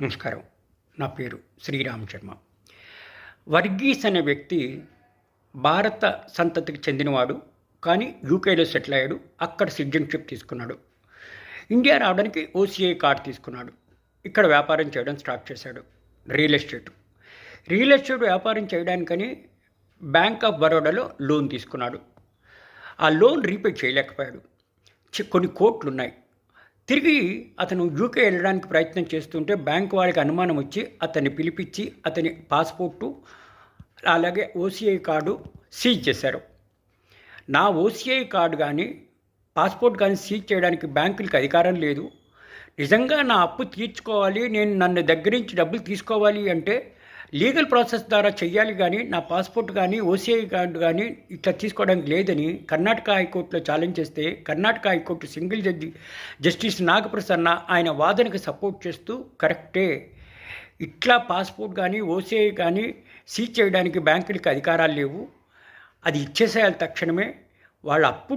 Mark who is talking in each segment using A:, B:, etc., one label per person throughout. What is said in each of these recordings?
A: నమస్కారం. నా పేరు శ్రీరామ్ శర్మ వర్గీస్ అనే వ్యక్తి భారత సంతతికి చెందినవాడు కానీ యూకేలో సెటిల్ అయ్యాడు అక్కడ సిటిజన్షిప్ తీసుకున్నాడు. ఇండియా రావడానికి ఓసీఐ కార్డు తీసుకున్నాడు. ఇక్కడ వ్యాపారం చేయడం స్టార్ట్ చేశాడు. Real estate. రియల్ ఎస్టేట్ వ్యాపారం చేయడానికని బ్యాంక్ ఆఫ్ బరోడాలో లోన్ తీసుకున్నాడు. ఆ లోన్ రీపే చేయలేకపోయాడు. చి- కొన్ని కోట్లు ఉన్నాయి తిరిగి అతను యూకే వెళ్ళడానికి ప్రయత్నం చేస్తుంటే బ్యాంక్ వాళ్ళకి అనుమానం వచ్చి అతన్ని పిలిపించి అతని పాస్పోర్టు అలాగే ఓసీఐ కార్డు సీజ్ చేశారు. నా ఓసీఐ కార్డు కానీ పాస్పోర్ట్ కానీ సీజ్ చేయడానికి బ్యాంకులకి అధికారం లేదు. నిజంగా నా అప్పు తీర్చుకోవాలి నేను నన్ను దగ్గర నుంచి డబ్బులు తీసుకోవాలి అంటే లీగల్ ప్రాసెస్ ద్వారా చెయ్యాలి కానీ నా పాస్పోర్ట్ కానీ ఓసీఐ కార్డు కానీ ఇట్లా తీసుకోవడానికి లేదని కర్ణాటక హైకోర్టులో ఛాలెంజ్ చేస్తే Karnataka high court single judge justice Nagaprasanna ఆయన వాదనకు సపోర్ట్ చేస్తూ కరెక్టే. ఇట్లా పాస్పోర్ట్ కానీ ఓసీఐ కానీ సీజ్ చేయడానికి బ్యాంకులకి అధికారాలు లేవు. అది ఇచ్చేసేయాలి తక్షణమే. వాళ్ళ అప్పు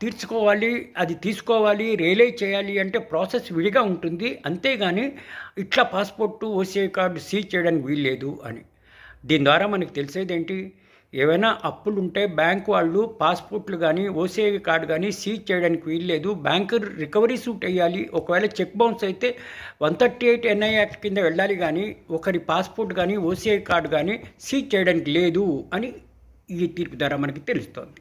A: తీర్చుకోవాలి అది తీసుకోవాలి రియలైజ్ చేయాలి అంటే ప్రాసెస్ విడిగా ఉంటుంది. అంతేగాని ఇట్లా పాస్పోర్టు ఓసీఐ కార్డు సీజ్ చేయడానికి వీల్లేదు అని. దీని ద్వారా మనకు తెలిసేది ఏంటి? ఏవైనా అప్పులు ఉంటే బ్యాంక్ వాళ్ళు పాస్పోర్ట్లు కానీ ఓసీఐ కార్డు కానీ సీజ్ చేయడానికి వీల్లేదు. బ్యాంకు రికవరీ సూట్ వేయాలి. ఒకవేళ చెక్ బౌన్స్ అయితే one thirty eight NI act కింద వెళ్ళాలి కానీ ఒకరి పాస్పోర్ట్ కానీ ఓసీఐ కార్డు కానీ సీజ్ చేయడానికి లేదు అని ఈ తీర్పు ద్వారా మనకి తెలుస్తోంది.